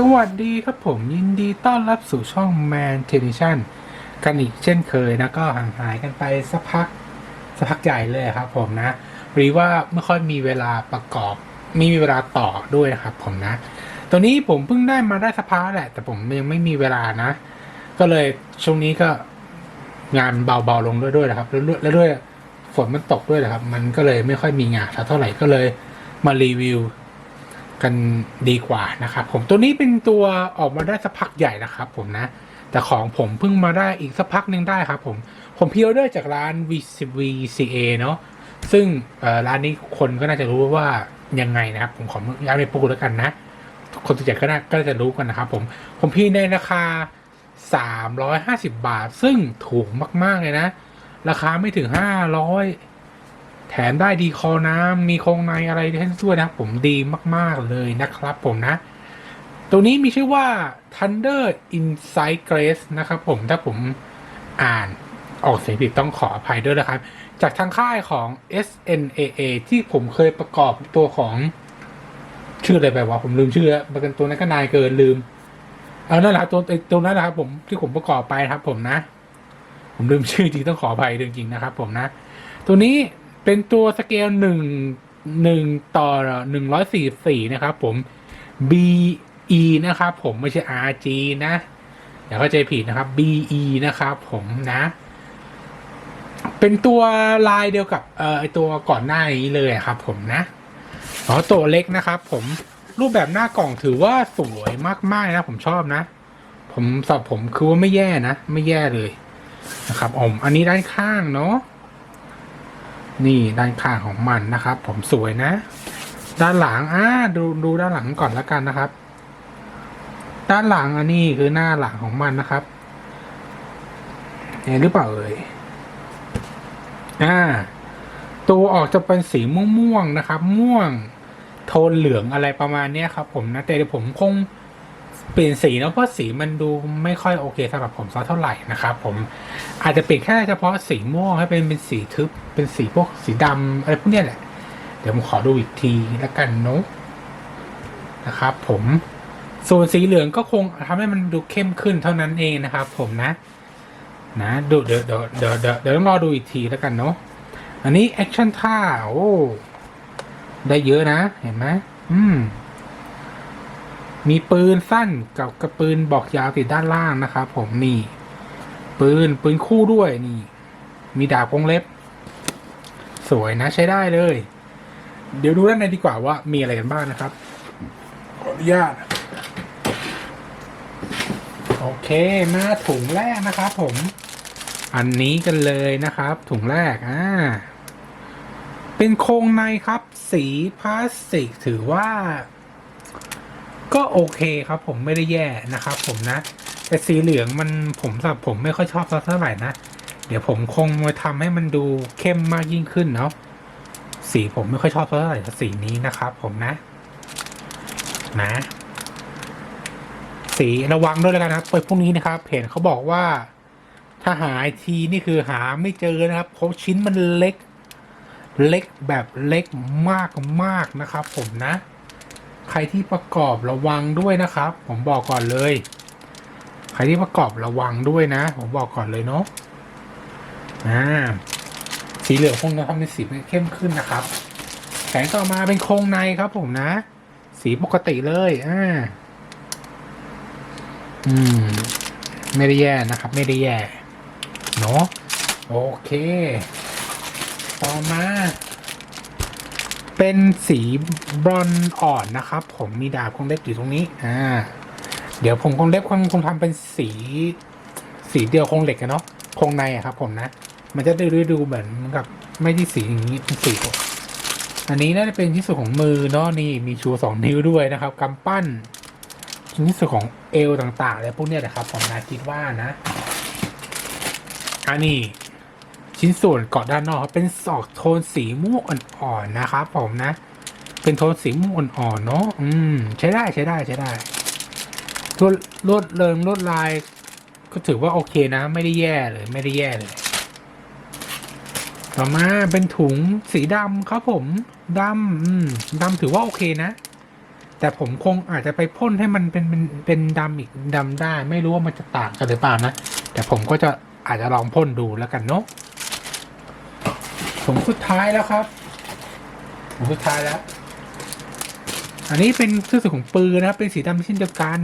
สวัสดีครับผมยินดีต้อนรับสู่ช่อง Man t e n i s i o n กันอีกเช่นเคยนะก็ห่างหายกันไปสักพักสักพักใหญ่เลยครับผมนะหรือว่าไม่ค่อยมีเวลาประกอบไม่มีเวลาต่อด้วยนะครับผมนะ ตัวนี้ผมเพิ่งได้มาได้สักพักแหละ แต่ผมยังไม่มีเวลานะ ก็เลยช่วงนี้ก็งานเบาๆลงด้วยด้วยนะครับแล้วด้วยแล้วด้วยฝนมันตกด้วยนะครับ มันก็เลยไม่ค่อยมีงานเท่าไหร่ก็เลยมารีวิว กันดีกว่านะครับผมตัวนี้เป็นตัวออกมาได้สักพักใหญ่นะครับผมนะ แต่ของผมเพิ่งมาได้อีกสักพักหนึ่งได้ครับผมผมพิออเดอร์จากร้าน VCA เนาะซึ่งร้านนี้คนก็น่าจะรู้ว่ายังไงนะครับ ผมขอย้ำไปพูดแล้วกันนะ คนส่วนใหญ่ก็น่าก็น่าจะรู้กันนะครับผมผมพี่ในราคา 350 บาท ซึ่งถูกมาก ๆ เลยนะ ราคาไม่ถึง 500 แถมได้ดีคอน้ำมีโครงในอะไรให้ด้วยนะผมดีมากๆเลยนะครับผมนะ ตัวนี้มีชื่อว่า Thunder Inside Grace นะครับผมถ้าผมอ่านออกเสียงผิดต้องขออภัยด้วยนะครับ จากทางค่ายของ SNAA ที่ผมเคยประกอบตัวของชื่ออะไรไปวะผมลืมชื่อแล้วมันเป็นตัวนั้นก็นายเกินลืม เอานั่นแหละตัวตัวนั้นแหละครับ ผมที่ผมประกอบไปครับ ผมนะ ผมลืมชื่อจริงต้องขออภัยจริงๆนะครับ ผมนะ ตัวนี้ เป็นตัวสเกลหนึ่งหนึ่งต่อหนึ่งร้อยสี่สี่นะครับผม BE นะครับผมไม่ใช่ RG นะอย่าเข้าใจผิดนะครับ BE นะครับผมนะ เป็นตัวลายเดียวกับเอ่อตัวก่อนหน้านี้เลยครับผมนะอ๋อตัวเล็กนะครับผมรูปแบบหน้ากล่องถือว่าสวยมากๆนะ ผมชอบนะ ผมสำหรับผมคือว่าไม่แย่นะ ไม่แย่เลยนะครับผมอันนี้ด้านข้างเนาะ นี่ด้านข้างของมันนะครับ ผมสวยนะ ด้านหลังอ่าดูดูด้านหลังก่อนแล้วกันนะครับ ด้านหลังอันนี้คือหน้าหลังของมันนะครับเห็นหรือเปล่าเอ่ยอ่า ตัวออกจะเป็นสีม่วงๆนะครับ ม่วงโทนเหลืองอะไรประมาณเนี้ยครับ ผมนะแต่เดี๋ยวผมคง เปลี่ยนสีนะเพราะสีมันดูไม่ค่อยโอเคสำหรับผมสักเท่าไหร่นะครับผมอาจจะเปลี่ยนแค่เฉพาะสีม่วงให้เป็นเป็นสีทึบเป็นสีพวกสีดำอะไรพวกนี้แหละ เดี๋ยวผมขอดูอีกทีแล้วกันเนาะนะครับผมส่วนสีเหลืองก็คงทำให้มันดูเข้มขึ้นเท่านั้นเองนะครับผมนะ นะดูเดี๋ยวเดี๋ยวเดี๋ยวเดี๋ยวต้องรอดูอีกทีแล้วกันเนาะอันนี้แอคชั่นท่าโอ้ได้เยอะนะเห็นไหมอืม มีปืนสั้นกับกระปืนบอกยาวติดด้านล่างนะครับผมนี่ ปืนปืนคู่ด้วยนี่ มีดาบวงเล็บ สวยนะใช้ได้เลย เดี๋ยวดูด้านในดีกว่าว่ามีอะไรกันบ้างนะครับ ขออนุญาต โอเคมาถุงแรกนะครับผม อันนี้กันเลยนะครับ ถุงแรกอ่าเป็นโครงในครับ สีพลาสติกถือว่า ก็โอเคครับผมไม่ได้แย่นะครับผมนะ แต่สีเหลืองมันผมสับผมไม่ค่อยชอบเท่าไหร่นะ เดี๋ยวผมคงมาทำให้มันดูเข้มมากยิ่งขึ้นเนาะสีผมไม่ค่อยชอบเท่าไหร่สีนี้นะครับผมนะ นะ สีระวังด้วยแล้วกันนะครับเปิดพวกนี้นะครับเห็นเขาบอกว่า ถ้าหาไอทีนี่คือหาไม่เจอนะครับเพราะชิ้นมันเล็ก เล็กแบบเล็กมากมากนะครับ ผมนะ ใครที่ประกอบระวังด้วยนะครับ ผมบอกก่อนเลย ใครที่ประกอบระวังด้วยนะ ผมบอกก่อนเลยเนาะอ่าสีเหลืองคงจะทำเป็นสีเข้มขึ้นนะครับแสงต่อมาเป็นโครงในครับ ผมนะ สีปกติเลยอ่าอืม ไม่ได้แย่นะครับ ไม่ได้แย่เนาะโอเค ต่อมา เป็นสีบรอนอ่อนนะครับ ผมมีดาบคงเล็บอยู่ตรงนี้ อ่า เดี๋ยวผมคงเล็บคงคงทำเป็นสี สีเดียวคงเหล็กกันเนาะคงในอะครับ ผมนะ มันจะได้ดูเหมือนกับไม่ได้สีอย่างนี้เป็นสีอันนี้น่าจะเป็นที่สุดของมือเนาะนี่มีชูสองนิ้วด้วยนะครับกำปั้นชิ้นที่สุดของเอวต่างๆอะไรพวกเนี้ยนะครับผมนะคิดว่านะ อันนี้ ชิ้นส่วนเกาะด้านนอกเป็นสอกโทนสีม่วงอ่อนๆนะครับผมนะ เป็นโทนสีม่วงอ่อนๆเนาะอืม ใช้ได้ใช้ได้ใช้ได้ลวดลวดเริงลวดลาย ก็ถือว่าโอเคนะ ไม่ได้แย่เลยไม่ได้แย่เลย ต่อมาเป็นถุงสีดำครับผมดำอืมดำถือว่าโอเคนะแต่ผมคงอาจจะไปพ่นให้มันเป็นเป็นเป็นดำอีกดำได้ ไม่รู้ว่ามันจะต่างกันหรือเปล่านะ แต่ผมก็จะอาจจะลองพ่นดูแล้วกันเนาะ ถุงสุดท้ายแล้วครับถุงสุดท้ายแล้ว อันนี้เป็นเครื่องสือของปืนนะครับเป็นสีดำเช่นเดียวกัน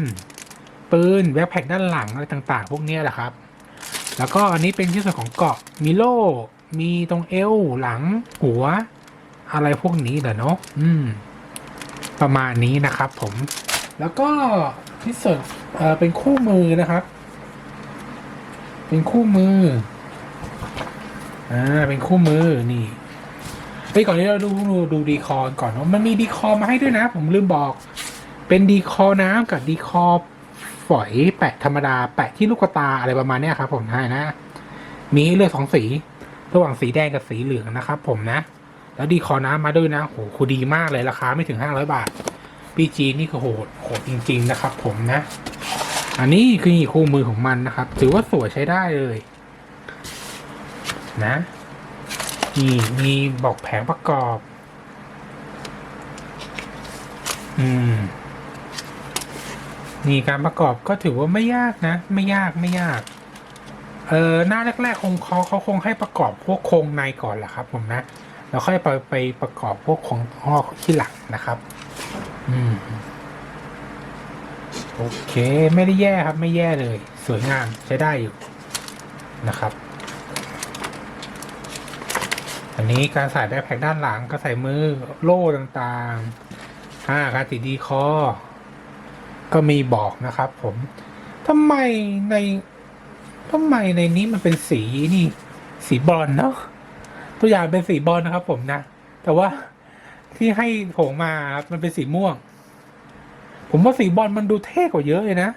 ปืนแบ็คแพ็คด้านหลังอะไรต่างๆ พวกนี้แหละครับ แล้วก็อันนี้เป็นชิ้นส่วนของเกาะมีโล่มีตรงเอวหลังหัว อะไรพวกนี้แหละเนาะอืม ประมาณนี้นะครับ ผม แล้วก็ที่ส่วนเออเป็นคู่มือนะครับ เป็นคู่มือ อ่าเป็นคู่มือนี่ไปก่อนที่เราดูดูดูดีคอร์ก่อนเนามันมีดีคอมาให้ด้วยนะ ผมลืมบอก เป็นดีคอน้ำกับดีคอฝอยแปะธรรมดา แปะที่ลูกตาอะไรประมาณนี้ครับ ผมให้นะ มีเลือกสองสี ระหว่างสีแดงกับสีเหลืองนะครับ ผมนะ แล้วดีคอน้ำมาด้วยนะโหคูดีมากเลยราคาไม่ถึงห้าร้อยบาทปีจีนี่คือโหดโหดจริง ๆ นะครับ ผมนะ อันนี้คือคู่มือของมันนะครับ ถือว่าสวยใช้ได้เลย นะนี่มีบอกแผงประกอบ อืม นี่การประกอบก็ถือว่าไม่ยากนะ ไม่ยากไม่ยาก เออหน้าแรกๆคงเขาเขาคงให้ประกอบพวกโครงในก่อนแหละครับ ผมนะ แล้วค่อยไปไปประกอบพวกของห่อที่หลังนะครับ อืม โอเค ไม่ได้แย่ครับ ไม่แย่เลย สวยงามใช้ได้อยู่นะครับ อันนี้การใส่แบ็คแพ็คด้านหลังก็ใส่มือโล่ต่างๆอ่าการติดดีคอ ก็มีบอกนะครับ ผมทำไมในทำไมในนี้มันเป็นสีนี่ สีบอลเนาะตัวอย่างเป็นสีบอลนะครับ ผมนะ แต่ว่าที่ให้ผมมาครับมันเป็นสีม่วง ผมว่าสีบอลมันดูเท่กว่าเยอะเลยนะ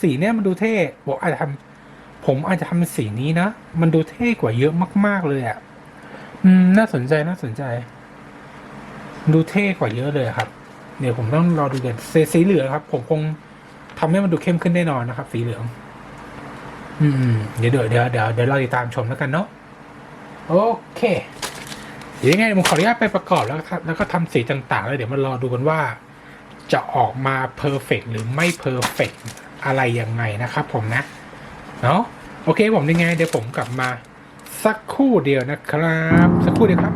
สีเนี้ยมันดูเท่ผมอาจจะทำผมอาจจะทำสีนี้นะ มันดูเท่กว่าเยอะมาก ๆเลยอะ่ะ อืม น่าสนใจน่าสนใจ ดูเท่กว่าเยอะเลยครับ เดี๋ยวผมต้องรอดูกันสสีเหลืองครับ ผมคงทำให้มันดูเข้มขึ้นแน่นอนนะครับ สีเหลือง อืม เดี๋ยวเดี๋ยวเดี๋ยวเดี๋ยวเดี๋ยวเราติดตามชมแล้วกันเนาะโอเค เดี๋ยวยังไงผมขออนุญาตไปประกอบแล้วแล้วก็ทำสีต่างๆ แล้วเดี๋ยวมารอดูกันว่า จะออกมาเพอร์เฟกหรือไม่เพอร์เฟกอะไรยังไงนะครับผมนะ เนาะโอเคผมยังไง เดี๋ยวผมกลับมา สักครู่เดียวนะครับ สักครู่เดียวครับ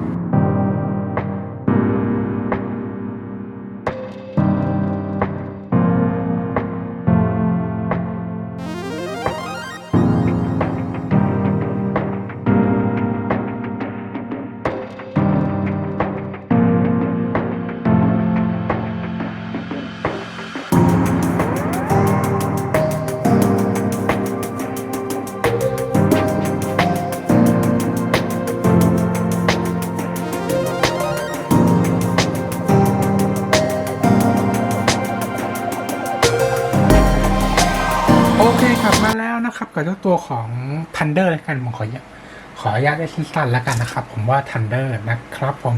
ครับมาแล้วนะครับกับเจ้าตัวของ Thunder แล้วกันผมขออนุญาตขออนุญาตได้สั้นๆแล้วกันนะครับ ผมว่า Thunder นะครับ ผม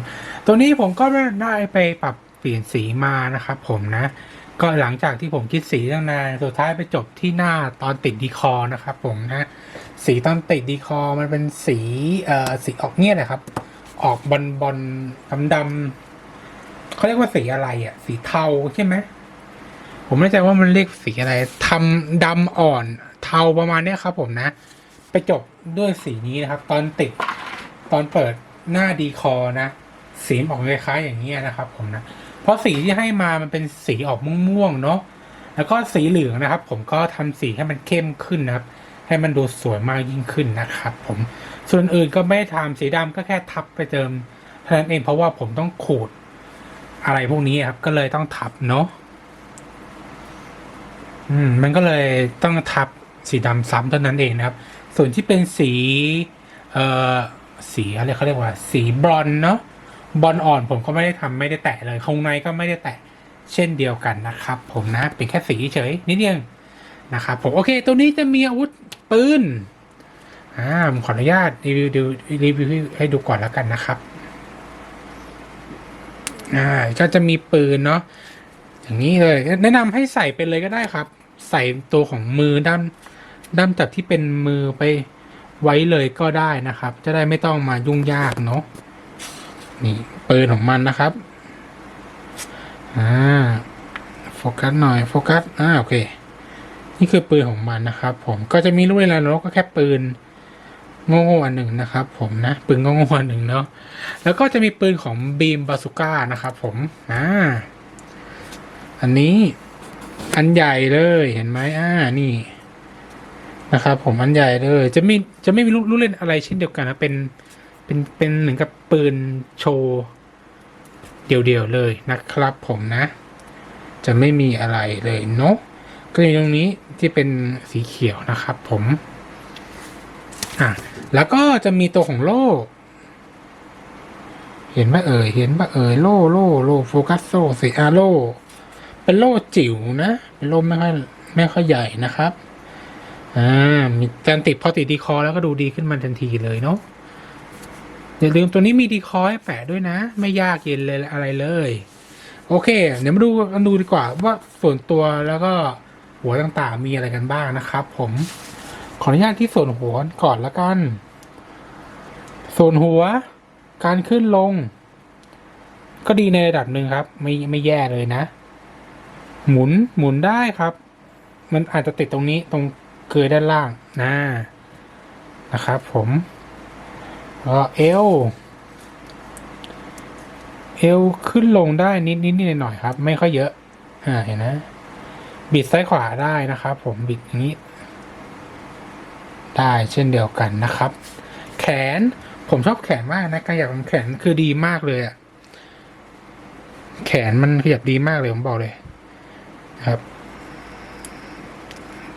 ตัวนี้ผมก็ได้ไปปรับเปลี่ยนสีมานะครับ ผมนะ ก็หลังจากที่ผมคิดสีตั้งนานสุดท้ายไปจบที่หน้าตอนติดดีคอนะครับ ผมนะ สีตอนติดดีคอมันเป็นสีเอ่อสีออกเนี่ยนะครับ ออกบอลบอลดำดำเขาเรียกว่าสีอะไรอะ สีเทาใช่ไหม ผมไม่แน่ใจว่ามันเรียกสีอะไรทำดำอ่อนเทาประมาณเนี้ยครับผมนะ ไปจบด้วยสีนี้นะครับ ตอนติดตอนเปิดหน้าดีคอนะ สีมออกคล้ายๆอย่างเงี้ยนะครับ ผมนะ เพราะสีที่ให้มามันเป็นสีออกม่วงๆเนาะแล้วก็สีเหลืองนะครับ ผมก็ทำสีให้มันเข้มขึ้นนะครับ ให้มันดูสวยมากยิ่งขึ้นนะครับ ผมส่วนอื่นก็ไม่ได้ทำสีดำก็แค่ทับไปเติมเท่านั้นเองเพราะว่าผมต้องขูดอะไรพวกนี้ครับก็เลยต้องทับเนาะ อืมมันก็เลยต้องทับสีดำซ้ำเท่านั้นเองนะครับ ส่วนที่เป็นสี เอ่อ สีอะไรเขาเรียกว่า สีบรอนเนาะ บอลอ่อนผมก็ไม่ได้ทำไม่ได้แตะเลยข้างในก็ไม่ได้แตะเช่นเดียวกันนะครับ ผมนะ เป็นแค่สีเฉยนิดเดียวนะครับผมโอเค ตัวนี้จะมีอาวุธปืน อ่าผมขออนุญาตรีวิวดูรีวิวให้ดูก่อนแล้วกันนะครับ อ่า ก็จะมีปืนเนาะ นี้เลย แนะนำให้ใส่ไปเลยก็ได้ครับ ใส่ตัวของมือด้านด้านจับที่เป็นมือไปไว้เลยก็ได้นะครับ จะได้ไม่ต้องมายุ่งยากเนาะนี่ปืนของมันนะครับอ่าโฟกัสหน่อยโฟกัสอ่าโอเค นี่คือปืนของมันนะครับ ผมก็จะมีลูกเล่นอะไรแล้วก็แค่ปืนโง่ๆอันหนึ่งนะครับ ผมนะปืนโง่ๆอันหนึ่งเนาะแล้วก็จะมีปืนของบีมบาสุก้านะครับ ผมอ่า อันนี้อันใหญ่เลยเห็นไหมอ่านี่นะครับผมอันใหญ่เลยจะไม่จะไม่มีลูกเล่นอะไรเช่นเดียวกันนะเป็นเป็นเป็นเหมือนกับปืนโชว์เดี่ยวๆเลยนะครับผมนะ จะไม่มีอะไรเลยเนาะก็อยู่ตรงนี้ที่เป็นสีเขียวนะครับผมอะแล้วก็จะมีตัวของโล่เห็นไหมเอ่ยเห็นปะเอ่ยโล่โล่โล่โฟกัสโซสีอาโล่ เป็นโล่จิ๋วนะ เป็นโล่ไม่ค่อยไม่ค่อยใหญ่นะครับอ่ามีการติดพอติดดีคอแล้วก็ดูดีขึ้นมาทันทีเลยเนาะอย่าลืมตัวนี้มีดีคอร์ให้แปะด้วยนะ ไม่ยากเย็นเลยอะไรเลย โอเค เดี๋ยวมาดูกันดูดีกว่าว่าส่วนตัวแล้วก็หัวต่างๆ มีอะไรกันบ้างนะครับ ผมขออนุญาตที่ส่วนหัวก่อนละกัน ส่วนหัว การขึ้นลง ก็ดีในระดับหนึ่งครับ ไม่ไม่แย่เลยนะ หมุนหมุนได้ครับ มันอาจจะติดตรงนี้ตรงเกยด้านล่างนะนะครับ ผมก็เอวเอวขึ้นลงได้นิดนิดนิดหน่อยครับ ไม่ค่อยเยอะอ่าเห็นนะ บิดซ้ายขวาได้นะครับ ผมบิดอย่างนี้ ได้เช่นเดียวกันนะครับ แขนผมชอบแขนมากนะการขยับของแขนคือดีมากเลยอะแขนมันขยับดีมากเลยผมบอกเลย ครับ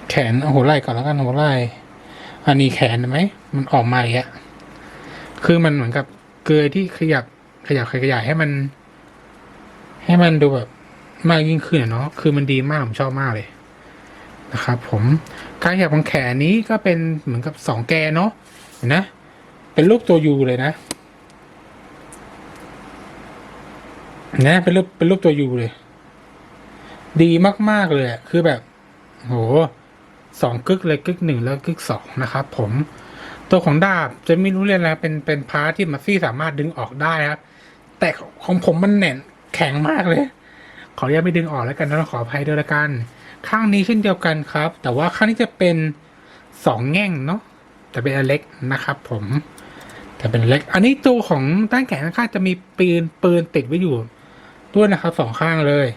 แขนเอาหัวไหล่ก่อนแล้วกันหัวไหล่อันนี้แขนไหมมันออกมาอย่างนี้คือมันเหมือนกับเกลือที่ขยับขยับขยายให้มัน ให้มันดูแบบมากยิ่งขึ้นเนาะคือมันดีมากผมชอบมากเลยนะครับผมการขยับของแขนนี้ก็เป็นเหมือนกับสองแกนเนาะเห็นนะ เป็นรูปตัวยูเลยนะนะเป็นรูปเป็นรูปตัวยูเลย ดีมาก ๆ เลยคือแบบ โหสองกึกเลยกึกหนึ่งแล้วกึกสองนะครับผม ตัวของดาบจะไม่รู้เรียนอะไรเป็นเป็นพาร์ทที่มัฟฟี่สามารถดึงออกได้ครับ แต่ของผมมันแน่นแข็งมากเลย ขออนุญาตไม่ดึงออกแล้วกันนะขออภัยด้วยละกัน ข้างนี้เช่นเดียวกันครับ แต่ว่าข้างนี้จะเป็นสองแง่งเนาะแต่เป็นอเล็กนะครับผม แต่เป็นเล็ก อันนี้ตัวของด้านแขนข้างจะมีปืนปืนติดไว้อยู่ด้วยนะครับสองข้างเลย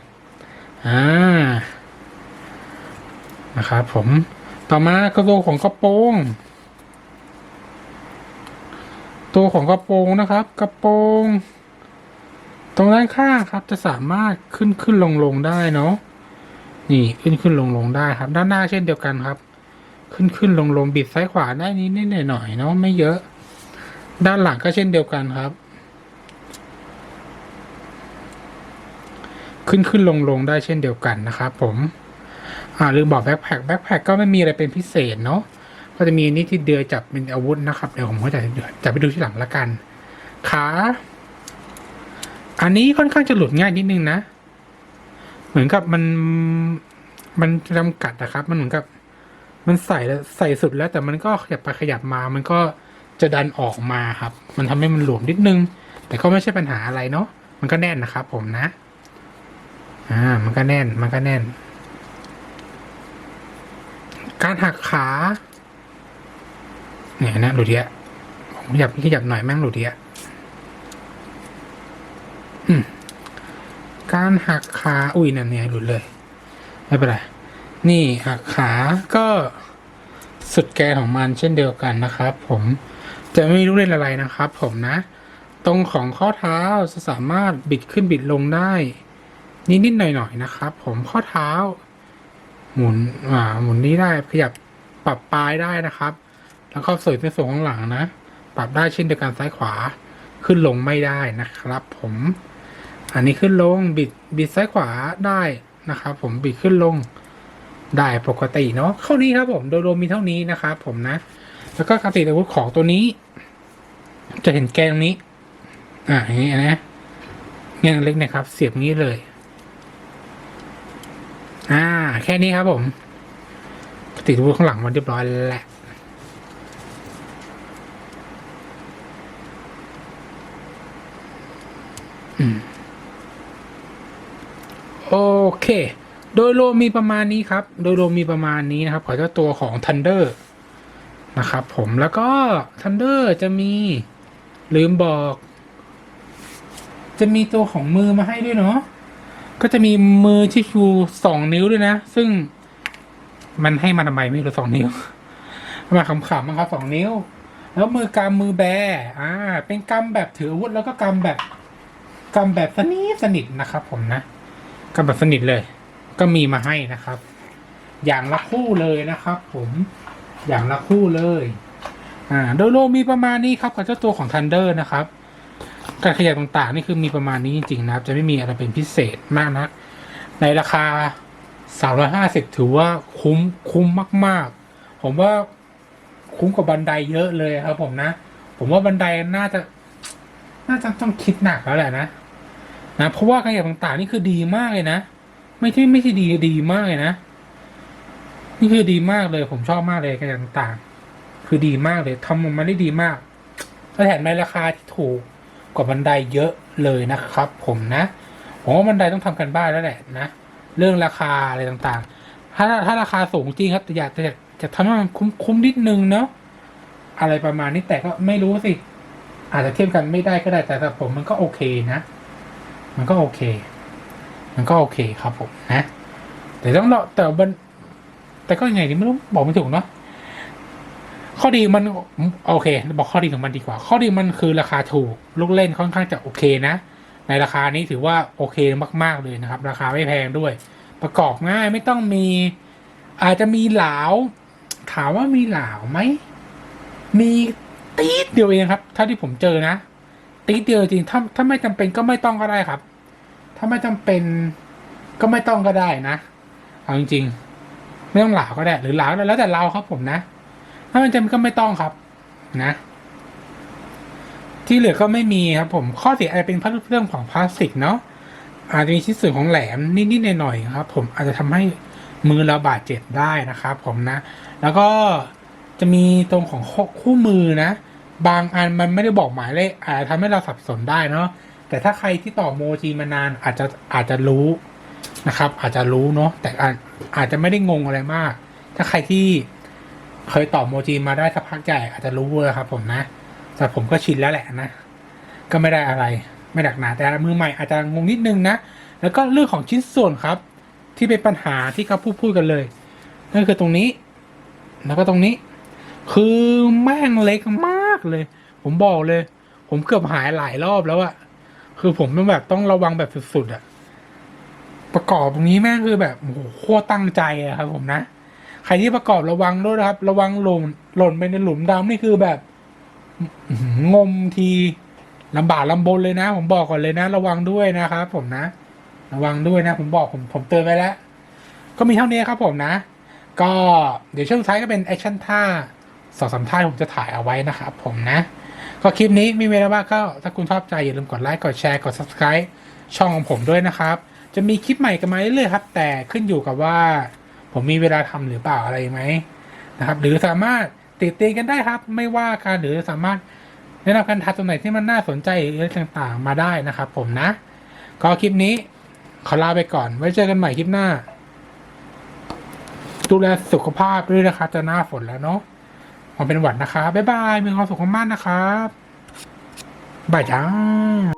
อ่านะครับผมต่อมากระตัวของกระโปรงตัวของกระโปรงนะครับ กระโปรงตรงด้านข้างครับจะสามารถขึ้นขึ้นลงลงได้เนาะนี่ขึ้นขึ้นลงลงได้ครับ ด้านหน้าเช่นเดียวกันครับ ขึ้นขึ้นลงลงบิดซ้ายขวาได้นิดนิดหน่อยหน่อยเนาะไม่เยอะ ด้านหลังก็เช่นเดียวกันครับ ขึ้นขึ้นลงลงได้เช่นเดียวกันนะครับผมอ่าลืมบอกแบ็คแพคแบ็คแพคก็ไม่มีอะไรเป็นพิเศษเนาะก็จะมีนี่ที่เดือยจับเป็นอาวุธนะครับเดี๋ยวผมก็จะจะไปดูที่หลังละกันขาอันนี้ค่อนข้างจะหลุดง่ายนิดนึงนะ เหมือนกับมันมันจำกัดนะครับ มันเหมือนกับ มันใส่ใส่สุดแล้ว แต่มันก็ขยับไปขยับมา มันก็จะดันออกมาครับ มันทำให้มันหลวมนิดนึง แต่ก็ไม่ใช่ปัญหาอะไรเนาะมันก็แน่นนะครับผมนะ อ่า มันก็แน่น มันก็แน่น การหักขา เนี่ยนะหลุดเยอะผมขยับขยับหน่อยแม่งหลุดเยอะอการหักขา อุ้ยนั่นเนี่ยหลุดเลย ไม่เป็นไร นี่หักขาก็สุดแกนของมันเช่นเดียวกันนะครับ ผมจะไม่รู้เล่นอะไรนะครับ ผมนะ ตรงของข้อเท้าจะสามารถบิดขึ้นบิดลงได้ นิดๆหน่อยๆนะครับ ผมข้อเท้า หมุนอ่าหมุนนี้ได้ขยับปรับปลายได้นะครับ แล้วก็เสยในส่วนของหลังนะ ปรับได้เช่นเดียวกันซ้ายขวาขึ้นลงไม่ได้นะครับ ผม อันนี้ขึ้นลงบิดบิดซ้ายขวาได้นะครับ ผมบิดขึ้นลงได้ปกติเนาะเท่านี้ครับผมโดยรวมมีเท่านี้นะครับผมนะ แล้วก็การติดอาวุธของตัวนี้ จะเห็นแกนตรงนี้ อ่าอย่างนี้นะแง่เล็กนะครับ เสียบงี้เลย อ่า แค่นี้ครับผม ติดอาวุธข้างหลังมันเรียบร้อยแล้ว อืม โอเค โดยรวมมีประมาณนี้ครับ โดยรวมมีประมาณนี้นะครับขอเจ้าตัวของ Thunder นะครับผมแล้วก็ Thunder จะมีลืมบอก จะมีตัวของมือมาให้ด้วยเนาะ ก็จะมีมือที่ชูสองนิ้วด้วยนะ ซึ่งมันให้มาทำไมไม่รู้สองนิ้ว มาขำๆนะครับสองนิ้ว แล้วมือกำมือแบอ่า เป็นกำแบบถืออาวุธแล้วก็กำแบบกำแบบสนิทสนิทนะครับ ผมนะกำแบบสนิทเลย ก็มีมาให้นะครับ อย่างละคู่เลยนะครับ ผมอย่างละคู่เลย อ่า โดยรวมมีประมาณนี้ครับกับเจ้าตัวของ Thunder นะครับ การขยับต่างๆ นี่คือมีประมาณนี้จริงๆนะครับ จะไม่มีอะไรเป็นพิเศษมากนะในราคา 350 ถือว่าคุ้มคุ้มมาก ๆ ผมว่าคุ้มกว่าบันไดเยอะเลยครับ ผมนะ ผมว่าบันไดน่าจะ น่าจะต้องคิดหนักแล้วแหละนะนะเพราะว่าขยับต่างๆ นี่คือดีมากเลยนะ ไม่ใช่ไม่ใช่ดีดีมากเลยนะ นี่คือดีมากเลยผมชอบมากเลยการขยับต่างๆ คือดีมากเลยทำออกมาได้ดีมากและแถมในราคาที่ถูก กว่าบันไดเยอะเลยนะครับ ผมนะผมว่าบันไดต้องทำกันบ้านแล้วแหละนะ เรื่องราคาอะไรต่างๆ ถ้าถ้าราคาสูงจริงครับแต่อยากจะจะทำให้มันคุ้มคุ้มนิดนึงเนาะอะไรประมาณนี้แต่ก็ไม่รู้สิ อาจจะเทียบกันไม่ได้ก็ได้แต่สำหรับผมมันก็โอเคนะ มันก็โอเค มันก็โอเคครับผมนะ แต่ต้องรอแต่บันแต่ก็ยังไงดีไม่รู้บอกไม่ถูกเนาะ ข้อดีมันโอเคบอกข้อดีของมันดีกว่า ข้อดีมันคือราคาถูกลูกเล่นค่อนข้างจะโอเคนะ ในราคานี้ถือว่าโอเคมากๆเลยนะครับ ราคาไม่แพงด้วย ประกอบง่ายไม่ต้องมี อาจจะมีเหลาถามว่ามีเหลาไหมมีตีดเดียวเองครับ ถ้าที่ผมเจอนะ ตีดเดียวจริงถ้าถ้าไม่จำเป็นก็ไม่ต้องก็ได้ครับ ถ้าไม่จำเป็นก็ไม่ต้องก็ได้นะเอาจริงๆไม่ต้องเหลาก็ได้ หรือเหลาแล้วแต่เราครับผมนะ ถ้ามันจำก็ไม่ต้องครับ นะ ที่เหลือก็ไม่มีครับผมข้อเสียอาจจะเป็นเรื่องของพลาสติกเนาะอาจจะมีชิ้นส่วนของแหลมนิดๆหน่อยๆครับ ผมอาจจะทำให้มือเราบาดเจ็บได้นะครับ ผมนะ แล้วก็จะมีตรงของคู่มือนะ บางอันมันไม่ได้บอกหมายเลขอาจจะทำให้เราสับสนได้เนาะแต่ถ้าใครที่ต่อโมจีมานานอาจจะอาจจะรู้นะครับ อาจจะรู้เนาะแต่อาจจะไม่ได้งงอะไรมาก ถ้าใครที่ เคยต่อโมจีมาได้สักพักใหญ่อาจจะรู้เลยครับผมนะ แต่ผมก็ชินแล้วแหละนะ ก็ไม่ได้อะไรไม่ดักหนาแต่มือใหม่อาจจะงงนิดนึงนะ แล้วก็เรื่องของชิ้นส่วนครับ ที่เป็นปัญหาที่เขาพูดพูดกันเลยนั่นคือตรงนี้ แล้วก็ตรงนี้ คือแม่งเล็กมากเลย ผมบอกเลย ผมเกือบหายหลายรอบแล้วอะคือผมต้องแบบต้องระวังแบบสุดๆอะประกอบตรงนี้แม่งคือแบบโอ้โหโคตรตั้งใจอะครับผมนะ ใครที่ประกอบระวังด้วยนะครับ ระวังหล่นหล่นไปในหลุมดำนี่คือแบบงมทีลำบากลำบนเลยนะ ผมบอกก่อนเลยนะ ระวังด้วยนะครับผมนะ ระวังด้วยนะ ผมบอกผมผมเตือนไปแล้ว ก็มีเท่านี้ครับผมนะ ก็เดี๋ยวช่วงท้ายก็เป็นแอคชั่นท่าสองสามท่าผมจะถ่ายเอาไว้นะครับผมนะ ก็คลิปนี้มีเวลาว่างก็ถ้าคุณชอบใจอย่าลืมกดไลค์กดแชร์กด subscribe ช่องของผมด้วยนะครับ จะมีคลิปใหม่กันมาเรื่อยๆครับ แต่ขึ้นอยู่กับว่า ผมมีเวลาทำหรือเปล่าอะไรไหมนะครับ หรือสามารถติดเตียงกันได้ครับ ไม่ว่ากันหรือสามารถแนะนำการทำตรงไหนที่มันน่าสนใจหรือะไรต่างๆมาได้นะครับ ผมนะ ก็คลิปนี้ขอลาไปก่อน ไว้เจอกันใหม่คลิปหน้า ดูแลสุขภาพด้วยนะครับจะหน้าฝนแล้วเนาะผมเป็นหวัดนะครับบ๊ายบายมีความสุขมากนะครับบายจ้า